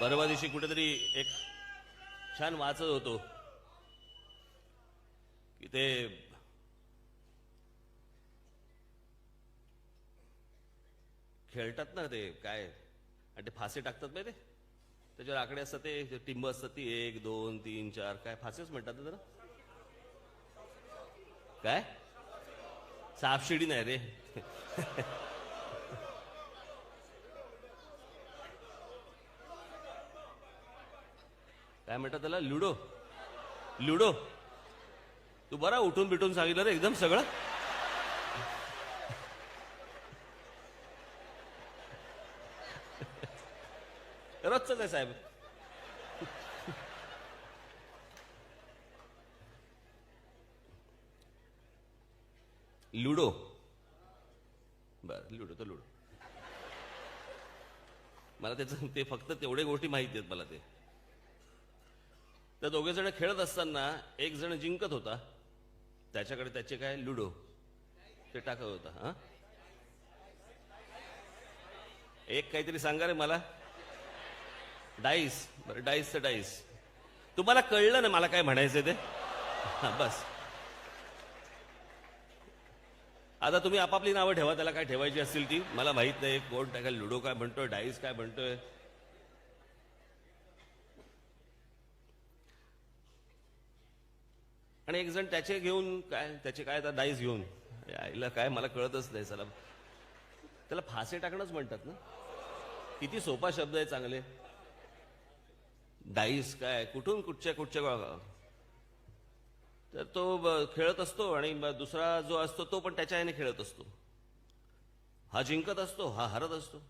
परवा दिवशी कुठेतरी एक छान वाचत होतो की ते खेळतात ना ते काय आणि ते फासे टाकतात माहिती त्याच्यावर आकडे असतात ते टिंब असतात ती एक दोन तीन चार काय फासेच म्हणतात जरा काय? सापशिडी नाही रे. काय म्हणतात त्याला? लुडो. लुडो. तू बरा उठून बिठून सांगितलं रे एकदम सगळं. रोजच आहे साहेब? लुडो. बर लुडो तर लुडो. मला त्याचं ते फक्त तेवढे गोष्टी माहिती आहेत मला ते. त्या दोघे जण खेळत असताना एक जण जिंकत होता. त्याच्याकडे त्याचे काय? लुडो. ते टाकत होता हा? एक काहीतरी सांगा रे मला. डाईस. बरं डाईस तर डाईस. तुम्हाला कळलं ना मला काय म्हणायचं ते? हा बस. आता तुम्ही आपापली नावं ठेवा त्याला काय ठेवायची असतील ती? मला माहीत नाही कोण काय लुडो काय म्हणतोय डाईस काय म्हणतोय? आणि एक जण त्याचे घेऊन काय त्याचे काय आता डाईस घेऊन. आईला काय मला कळतच नाही चला. त्याला फासे टाकणंच म्हणतात ना. किती सोपा शब्द आहे चांगले. डाईस काय कुठून कुठच्या कुठच्या तर तो खेळत असतो आणि दुसरा जो असतो तो पण त्याच्या आईने खेळत असतो. हा जिंकत असतो हा हरत असतो.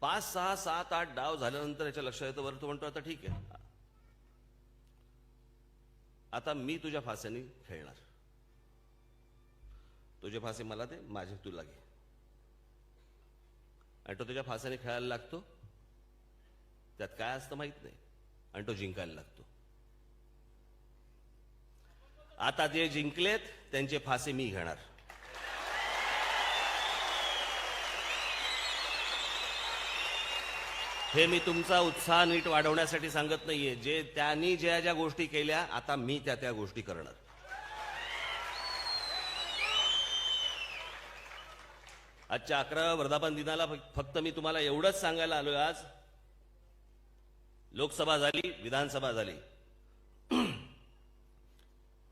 पाच सहा सात आठ डाव झाल्यानंतर याच्या लक्षात येतं बरं तो म्हणतो आता ठीक आहे. आता मी तुझ्या फास्याने खेळणार. तुझे फासे मला दे माझे तुला घे. आणि तो तुझ्या फासाने खेळायला लागतो? त्यात काय असतं माहीत नाही. आणि तो जिंकायला लागतो. आता जे जिंकलेत त्यांचे फासे मी घेणार. हे मी तुमचा उत्साह नीट वाढवण्यासाठी सांगत नाहीये. जे त्यांनी ज्या ज्या गोष्टी केल्या आता मी त्या त्या गोष्टी करणार. आजच्या अकरा वर्धापन दिनाला फक्त मी तुम्हाला एवढंच सांगायला आलोय आज. लोकसभा झाली विधानसभा झाली.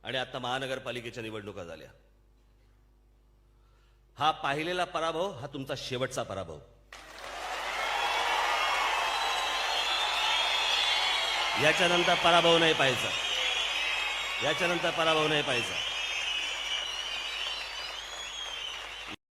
आणि आता महानगरपालिकेच्या निवडणुका झाल्या. हा पाहिलेला पराभव हा तुमचा शेवटचा पराभव. याच्यानंतर पराभव नाही पाहायचा. याच्यानंतर पराभव नाही पाहायचा.